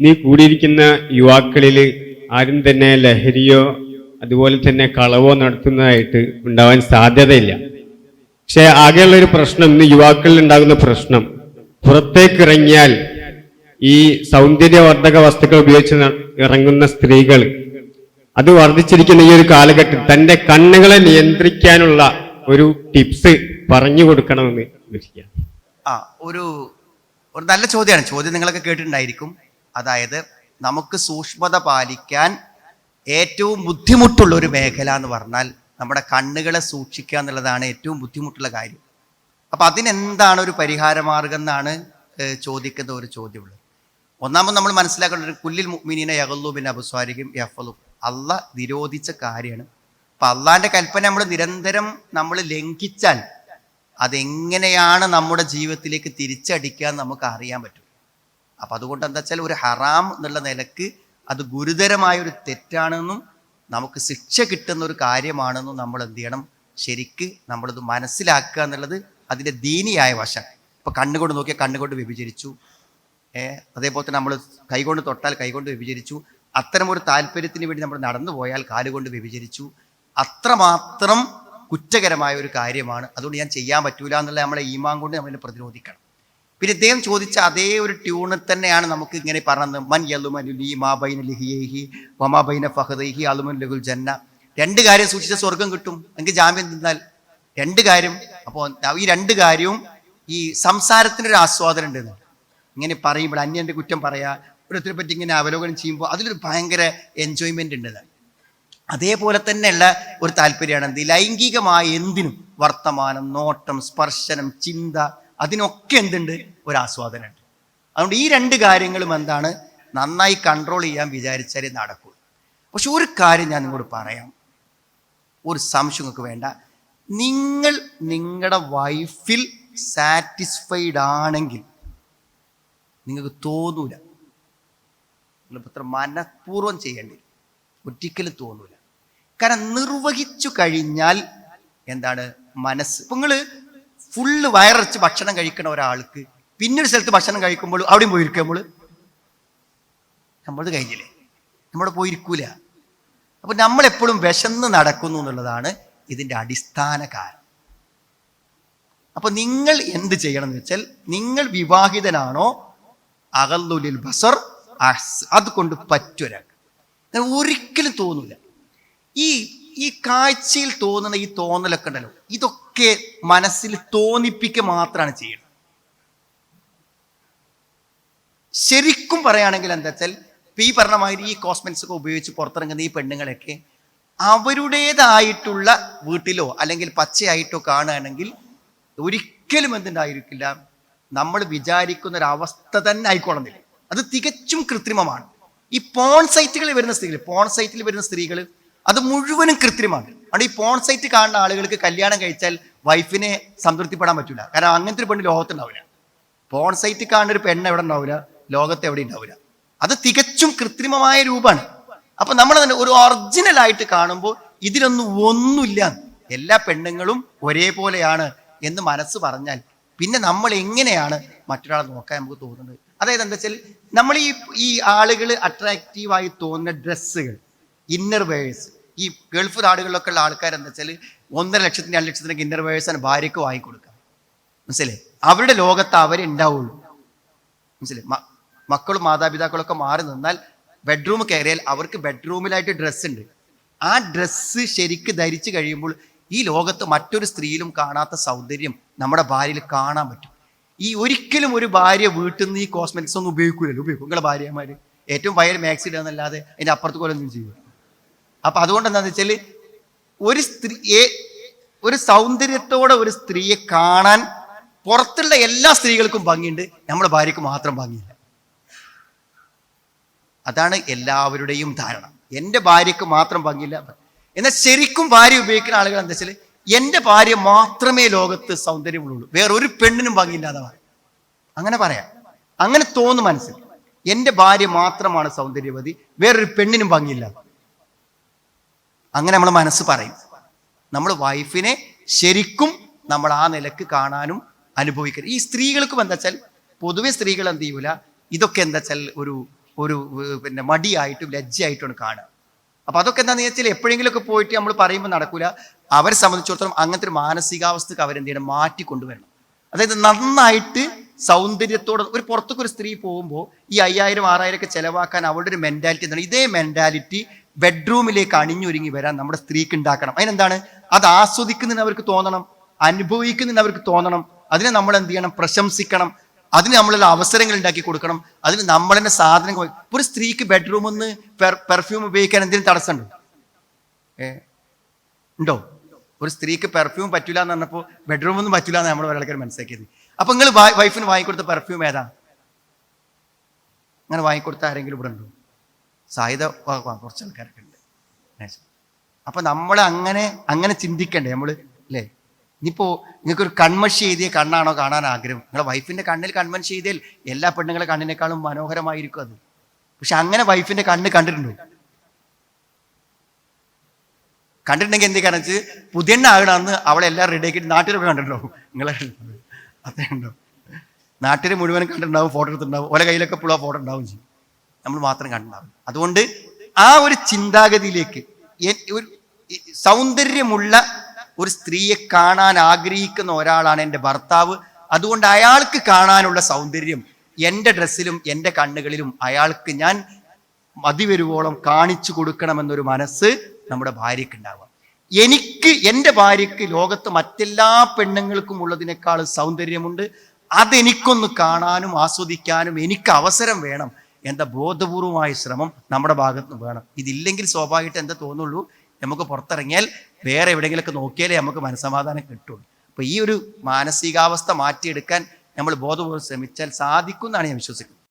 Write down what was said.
നീ കൂടിയിരിക്കുന്ന യുവാക്കളിൽ ആരും തന്നെ ലഹരിയോ അതുപോലെ തന്നെ കളവോ നടത്തുന്നതായിട്ട് ഉണ്ടാവാൻ സാധ്യതയില്ല. പക്ഷെ ആകെയുള്ള ഒരു പ്രശ്നം ഇന്ന് യുവാക്കളിൽ ഉണ്ടാകുന്ന പ്രശ്നം പുറത്തേക്ക് ഇറങ്ങിയാൽ ഈ സൗന്ദര്യവർദ്ധക വസ്തുക്കൾ ഉപയോഗിച്ച് ഇറങ്ങുന്ന സ്ത്രീകൾ അത് വർദ്ധിച്ചിരിക്കുന്ന ഈ ഒരു കാലഘട്ടം തന്റെ കണ്ണുകളെ നിയന്ത്രിക്കാനുള്ള ഒരു ടിപ്സ് പറഞ്ഞു കൊടുക്കണമെന്ന് ആ ഒരു ഒരു നല്ല ചോദ്യമാണ്. ചോദ്യം നിങ്ങളൊക്കെ കേട്ടിട്ടുണ്ടായിരിക്കും. അതായത് നമുക്ക് സൂക്ഷ്മത പാലിക്കാൻ ഏറ്റവും ബുദ്ധിമുട്ടുള്ള ഒരു മേഖല എന്ന് പറഞ്ഞാൽ നമ്മുടെ കണ്ണുകളെ സൂക്ഷിക്കുക എന്നുള്ളതാണ് ഏറ്റവും ബുദ്ധിമുട്ടുള്ള കാര്യം. അപ്പം അതിനെന്താണ് ഒരു പരിഹാരമാർഗം എന്നാണ് ചോദിക്കുന്ന ഒരു ചോദ്യമുള്ളത്. ഒന്നാമത് നമ്മൾ മനസ്സിലാക്കേണ്ട ഒരു കുല്ലിൽ മുഅ്മിനീന യഹല്ലൂബിൻ അബുസ്വാരിക്കും യഫലും. അല്ല നിരോധിച്ച കാര്യമാണ്. അപ്പം അള്ളാന്റെ കൽപ്പന നമ്മൾ നിരന്തരം നമ്മൾ ലംഘിച്ചാൽ അതെങ്ങനെയാണ് നമ്മുടെ ജീവിതത്തിലേക്ക് തിരിച്ചടിക്കാൻ നമുക്ക് അറിയാൻ പറ്റും. അപ്പം അതുകൊണ്ട് എന്താ വെച്ചാൽ ഒരു ഹറാം എന്നുള്ള നിലയ്ക്ക് അത് ഗുരുതരമായ ഒരു തെറ്റാണെന്നും നമുക്ക് ശിക്ഷ കിട്ടുന്ന ഒരു കാര്യമാണെന്നും നമ്മൾ എന്ത് ചെയ്യണം? ശരിക്ക് നമ്മളത് മനസ്സിലാക്കുക എന്നുള്ളത് അതിന്റെ ദീനിയായ വശം. ഇപ്പം കണ്ണുകൊണ്ട് നോക്കിയാൽ കണ്ണുകൊണ്ട് വ്യഭിചരിച്ചു. അതേപോലെ തന്നെ നമ്മൾ കൈകൊണ്ട് തൊട്ടാൽ കൈകൊണ്ട് വ്യഭിചരിച്ചു. അത്തരം ഒരു താല്പര്യത്തിന് വേണ്ടി നമ്മൾ നടന്നു പോയാൽ കാലുകൊണ്ട് വ്യഭിചരിച്ചു. അത്രമാത്രം കുറ്റകരമായ ഒരു കാര്യമാണ്. അതുകൊണ്ട് ഞാൻ ചെയ്യാൻ പറ്റൂല എന്നുള്ള നമ്മളെ ഈമാൻ കൊണ്ട് നമ്മളെ പ്രതിരോധിക്കണം. പിന്നെ ഇദ്ദേഹം ചോദിച്ച അതേ ഒരു ട്യൂണിൽ തന്നെയാണ് നമുക്ക് ഇങ്ങനെ പറഞ്ഞത്. മൻ യലുമനുലി മാ ബൈന ലിഹിയേഹി വമാ ബൈന ഫഹദൈഹി അലുമൻ ലഹുൽ ജന്ന. രണ്ട് കാര്യം സൂക്ഷിച്ച സ്വർഗം കിട്ടും. എനിക്ക് ജാമ്യം തിന്നാൽ രണ്ട് കാര്യം. അപ്പോൾ ഈ രണ്ട് കാര്യവും ഈ സംസാരത്തിനൊരു ആസ്വാദനം ഉണ്ട്. ഇങ്ങനെ പറയുമ്പോൾ അന്യന്റെ കുറ്റം പറയാ. ഓരോരുത്തരെ പറ്റി ഇങ്ങനെ അവലോകനം ചെയ്യുമ്പോൾ അതിലൊരു ഭയങ്കര എൻജോയ്മെന്റ് ഉണ്ട്. അതേപോലെ തന്നെയുള്ള ഒരു താല്പര്യമാണ്. എന്ത്? ലൈംഗികമായ എന്തിനും വർത്തമാനം നോട്ടം സ്പർശനം ചിന്ത അതിനൊക്കെ എന്തുണ്ട്? ഒരു ആസ്വാദനമുണ്ട്. അതുകൊണ്ട് ഈ രണ്ട് കാര്യങ്ങളും എന്താണ്? നന്നായി കൺട്രോൾ ചെയ്യാൻ വിചാരിച്ചാലേ നടക്കൂ പക്ഷെ ഒരു കാര്യം ഞാൻ നിങ്ങളോട് പറയാം. ഒരു സംശയം നിങ്ങൾക്ക് വേണ്ട. നിങ്ങൾ നിങ്ങളുടെ വൈഫിൽ സാറ്റിസ്ഫൈഡ് ആണെങ്കിൽ നിങ്ങൾക്ക് തോന്നൂല. നിങ്ങൾ ഇത്ര മനഃപൂർവം ചെയ്യേണ്ടി. ഒരിക്കലും തോന്നൂല. കാരണം നിർവഹിച്ചു കഴിഞ്ഞാൽ എന്താണ് മനസ്സ്? ഇപ്പൊ നിങ്ങൾ ഫുള്ള് വയറച്ച് ഭക്ഷണം കഴിക്കണ ഒരാൾക്ക് പിന്നൊരു സ്ഥലത്ത് ഭക്ഷണം കഴിക്കുമ്പോൾ അവിടെയും പോയിരിക്കും നമ്മൾ? നമ്മളത് കഴിഞ്ഞില്ലേ? നമ്മൾ പോയിരിക്കൂല. അപ്പൊ നമ്മൾ എപ്പോഴും വിശന്ന് നടക്കുന്നു എന്നുള്ളതാണ് ഇതിന്റെ അടിസ്ഥാന കാരണം. അപ്പൊ നിങ്ങൾ എന്ത് ചെയ്യണം എന്ന് വെച്ചാൽ നിങ്ങൾ വിവാഹിതനാണോ? അകല്ലുലിൽ ബസർ അത് കൊണ്ട് പറ്റൊരാൾ ഒരിക്കലും തോന്നൂല. ഈ ഈ കാഴ്ചയിൽ തോന്നുന്ന ഈ തോന്നലൊക്കെ ഉണ്ടല്ലോ ഇതൊക്കെ മനസ്സിൽ തോന്നിപ്പിക്കുക മാത്രമാണ് ചെയ്യുന്നത് ശരിക്കും പറയുകയാണെങ്കിൽ എന്താ വെച്ചാൽ ഈ പറഞ്ഞ മാതിരി ഈ കോസ്മെറ്റിക്സ് ഒക്കെ ഉപയോഗിച്ച് പുറത്തിറങ്ങുന്ന ഈ പെണ്ണുങ്ങളൊക്കെ അവരുടേതായിട്ടുള്ള വീട്ടിലോ അല്ലെങ്കിൽ പച്ചയായിട്ടോ കാണുകയാണെങ്കിൽ ഒരിക്കലും എന്തുണ്ടായിരിക്കില്ല നമ്മൾ വിചാരിക്കുന്ന ഒരു അവസ്ഥ തന്നെ ആയിക്കോളുന്നില്ല അത് തികച്ചും കൃത്രിമമാണ്. ഈ പോൺ സൈറ്റുകളിൽ വരുന്ന സ്ത്രീകൾ പോൺ സൈറ്റിൽ വരുന്ന സ്ത്രീകൾ അത് മുഴുവനും കൃത്രിമാണ് അതുകൊണ്ട് ഈ പോൺ സൈറ്റ് കാണുന്ന ആളുകൾക്ക് കല്യാണം കഴിച്ചാൽ വൈഫിനെ സംതൃപ്തിപ്പെടാൻ പറ്റില്ല കാരണം അങ്ങനത്തെ ഒരു പെണ്ണ് ലോകത്തുണ്ടാവില്ല പോൺ സൈറ്റ് കാണുന്ന ഒരു പെണ്ണ് എവിടെ ഉണ്ടാവില്ല ലോകത്ത് എവിടെ ഉണ്ടാവില്ല അത് തികച്ചും കൃത്രിമമായ രൂപമാണ്. അപ്പൊ നമ്മൾ തന്നെ ഒരു ഒറിജിനൽ ആയിട്ട് കാണുമ്പോൾ ഇതിലൊന്നും ഒന്നുമില്ല. എല്ലാ പെണ്ണുങ്ങളും ഒരേപോലെയാണ് എന്ന് മനസ്സ് പറഞ്ഞാൽ പിന്നെ നമ്മൾ എങ്ങനെയാണ് മറ്റൊരാളെ നോക്കാൻ നമുക്ക് തോന്നുന്നത്? അതായത് എന്താ വെച്ചാൽ നമ്മൾ ഈ ഈ ആളുകൾ അട്രാക്റ്റീവായി തോന്നുന്ന ഡ്രസ്സുകൾ ഇന്നർ വേഴ്സ് ഈ ഗൾഫ് നാടുകളിലൊക്കെ ഉള്ള ആൾക്കാർ എന്താ വെച്ചാൽ ഒന്നര ലക്ഷത്തിന് രണ്ട് ലക്ഷത്തിനൊക്കെ ഇന്നർ വേഴ്സാണ് ഭാര്യയ്ക്ക് വാങ്ങിക്കൊടുക്കുക. മനസ്സിലെ അവരുടെ ലോകത്ത് അവരെ ഉണ്ടാവുള്ളൂ മനസ്സിലായി? മ- മക്കളും മാതാപിതാക്കളൊക്കെ മാറി നിന്നാൽ ബെഡ്റൂം കയറിയാൽ അവർക്ക് ബെഡ്റൂമിലായിട്ട് ഡ്രസ്സ് ഉണ്ട്. ആ ഡ്രസ്സ് ശരിക്ക് ധരിച്ചു കഴിയുമ്പോൾ ഈ ലോകത്ത് മറ്റൊരു സ്ത്രീയിലും കാണാത്ത സൗന്ദര്യം നമ്മുടെ ഭാര്യയിൽ കാണാൻ പറ്റും. ഈ ഒരിക്കലും ഒരു ഭാര്യ വീട്ടിൽ നിന്ന് ഈ കോസ്മെറ്റിക്സ് ഒന്നും ഉപയോഗിക്കൂലല്ലോ. ഉപയോഗിക്കും. നിങ്ങളുടെ ഭാര്യമാര്. ഏറ്റവും ഭയങ്കര മാക്സിഡ് ഇടുക അതിന്റെ അപ്പുറത്ത് പോലെ ഒന്നും ചെയ്യും അപ്പൊ അതുകൊണ്ട് എന്താന്ന് വെച്ചാൽ ഒരു സ്ത്രീയെ ഒരു സൗന്ദര്യത്തോടെ ഒരു സ്ത്രീയെ കാണാൻ പുറത്തുള്ള എല്ലാ സ്ത്രീകൾക്കും ഭംഗിയുണ്ട്. നമ്മുടെ ഭാര്യക്ക് മാത്രം ഭംഗിയില്ല. അതാണ് എല്ലാവരുടെയും ധാരണ. എന്റെ ഭാര്യക്ക് മാത്രം ഭംഗിയില്ല. എന്നാൽ ശരിക്കും ഭാര്യ ഉപയോഗിക്കുന്ന ആളുകൾ എന്താ വെച്ചാൽ എന്റെ ഭാര്യ മാത്രമേ ലോകത്ത് സൗന്ദര്യമുള്ളൂ. വേറെ ഒരു പെണ്ണിനും ഭംഗിയില്ലാതെ അങ്ങനെ പറയാം. അങ്ങനെ തോന്നും മനസ്സിൽ എന്റെ ഭാര്യ മാത്രമാണ് സൗന്ദര്യവതി. വേറൊരു പെണ്ണിനും ഭംഗിയില്ല. അങ്ങനെ നമ്മൾ മനസ്സ് പറയും. നമ്മൾ വൈഫിനെ ശരിക്കും നമ്മൾ ആ നിലയ്ക്ക് കാണാനും അനുഭവിക്കരുത്. ഈ സ്ത്രീകൾക്കും എന്താ വെച്ചാൽ പൊതുവെ സ്ത്രീകൾ എന്ത് ചെയ്യൂല ഇതൊക്കെ എന്താ വെച്ചാൽ ഒരു ഒരു പിന്നെ മടിയായിട്ടും ലജ്ജയായിട്ടുമാണ് കാണുക. അപ്പൊ അതൊക്കെ എന്താണെന്ന് വെച്ചാൽ എപ്പോഴെങ്കിലുമൊക്കെ പോയിട്ട് നമ്മൾ പറയുമ്പോൾ നടക്കൂല. അവരെ സംബന്ധിച്ചിടത്തോളം അങ്ങനത്തെ ഒരു മാനസികാവസ്ഥക്ക് അവരെന്ത് ചെയ്യണം? മാറ്റി കൊണ്ടുവരണം അതായത് നന്നായിട്ട് സൗന്ദര്യത്തോടെ ഒരു പുറത്തേക്ക് ഒരു സ്ത്രീ പോകുമ്പോൾ ഈ അയ്യായിരം ആറായിരം ഒക്കെ ചിലവാക്കാൻ അവളുടെ ഒരു മെന്റാലിറ്റി എന്താണ്? ഇതേ മെന്റാലിറ്റി ബെഡ്റൂമിലേക്ക് അണിഞ്ഞൊരുങ്ങി വരാൻ നമ്മുടെ സ്ത്രീക്ക് ഉണ്ടാക്കണം. അതിനെന്താണ്? അത് ആസ്വദിക്കുന്നതിന് അവർക്ക് തോന്നണം അനുഭവിക്കുന്നതിന് അവർക്ക് തോന്നണം. അതിനെ നമ്മൾ എന്ത് ചെയ്യണം? പ്രശംസിക്കണം. അതിന് നമ്മളുള്ള അവസരങ്ങൾ ഉണ്ടാക്കി കൊടുക്കണം. അതിന് നമ്മൾ തന്നെ സാധനങ്ങൾ ഒരു സ്ത്രീക്ക് ബെഡ്റൂമിൽ നിന്ന് പെർഫ്യൂം ഉപയോഗിക്കാൻ എന്തെങ്കിലും തടസ്സമുണ്ടോ? ഏ? ഉണ്ടോ? ഒരു സ്ത്രീക്ക് പെർഫ്യൂം പറ്റില്ല എന്ന് പറഞ്ഞപ്പോൾ ബെഡ്റൂം ഒന്നും പറ്റില്ല എന്ന് നമ്മൾ ഒരാൾക്കാർ മനസ്സിലാക്കിയത്. അപ്പൊ നിങ്ങൾ വൈഫിന് വാങ്ങിക്കൊടുത്ത പെർഫ്യൂം ഏതാ? അങ്ങനെ വാങ്ങിക്കൊടുത്ത ആരെങ്കിലും ഇവിടെ ഉണ്ടോ? സായുധ കുറച്ച് ആൾക്കാരൊക്കെ ഉണ്ട്. അപ്പൊ നമ്മൾ അങ്ങനെ അങ്ങനെ ചിന്തിക്കണ്ടേ? നമ്മൾ അല്ലേ നിങ്ങൾക്ക് ഒരു കൺമഷി എഴുതിയ കണ്ണാണോ കാണാൻ ആഗ്രഹം? നിങ്ങളെ വൈഫിന്റെ കണ്ണിൽ കൺമഷി ചെയ്തേൽ എല്ലാ പെണ്ണുങ്ങളെ കണ്ണിനേക്കാളും മനോഹരമായിരിക്കും അത്. പക്ഷെ അങ്ങനെ വൈഫിന്റെ കണ്ണ് കണ്ടിട്ടുണ്ടോ? കണ്ടിട്ടുണ്ടെങ്കിൽ എന്ത് കാരണം വെച്ച് പുതിയെണ്ണ ആകണമെന്ന് അവളെ എല്ലാം റെഡി ആക്കിയിട്ട് നാട്ടിലൊക്കെ കണ്ടിട്ടുണ്ടാവും നിങ്ങളെ അത്രയുണ്ടാവും നാട്ടിൽ മുഴുവൻ കണ്ടിട്ടുണ്ടാവും ഫോട്ടോ എടുത്തിട്ടുണ്ടാവും. ഓരോ കയ്യിലൊക്കെ പുള്ള ഫോട്ടോ ഉണ്ടാവും ചെയ്യും. നമ്മൾ മാത്രം കണ്ടിട്ടുണ്ടാവും അതുകൊണ്ട് ആ ഒരു ചിന്താഗതിയിലേക്ക് ഒരു സൗന്ദര്യമുള്ള ഒരു സ്ത്രീയെ കാണാൻ ആഗ്രഹിക്കുന്ന ഒരാളാണ് എന്റെ ഭർത്താവ്. അതുകൊണ്ട് അയാൾക്ക് കാണാനുള്ള സൗന്ദര്യം എന്റെ ഡ്രസ്സിലും എന്റെ കണ്ണുകളിലും അയാൾക്ക് ഞാൻ മതി വരുവോളം കാണിച്ചു കൊടുക്കണമെന്നൊരു മനസ്സ് നമ്മുടെ ഭാര്യയ്ക്ക് ഉണ്ടാവുക എനിക്ക് എന്റെ ഭാര്യയ്ക്ക് ലോകത്ത് മറ്റെല്ലാ പെണ്ണുങ്ങൾക്കും ഉള്ളതിനേക്കാൾ സൗന്ദര്യമുണ്ട്. അതെനിക്കൊന്ന് കാണാനും ആസ്വദിക്കാനും എനിക്ക് അവസരം വേണം. എന്ന ബോധപൂർവമായ ശ്രമം നമ്മുടെ ഭാഗത്ത് നിന്ന് വേണം. ഇതില്ലെങ്കിൽ സ്വാഭാവികമായിട്ട് എന്താ തോന്നുള്ളൂ? നമുക്ക് പുറത്തിറങ്ങിയാൽ വേറെ എവിടെയെങ്കിലുമൊക്കെ നോക്കിയാലേ നമുക്ക് മനസ്സമാധാനം കിട്ടുള്ളൂ. അപ്പോൾ ഈ ഒരു മാനസികാവസ്ഥ മാറ്റിയെടുക്കാൻ നമ്മൾ ബോധപൂർവം ശ്രമിച്ചാൽ സാധിക്കും എന്നാണ് ഞാൻ വിശ്വസിക്കുന്നത്.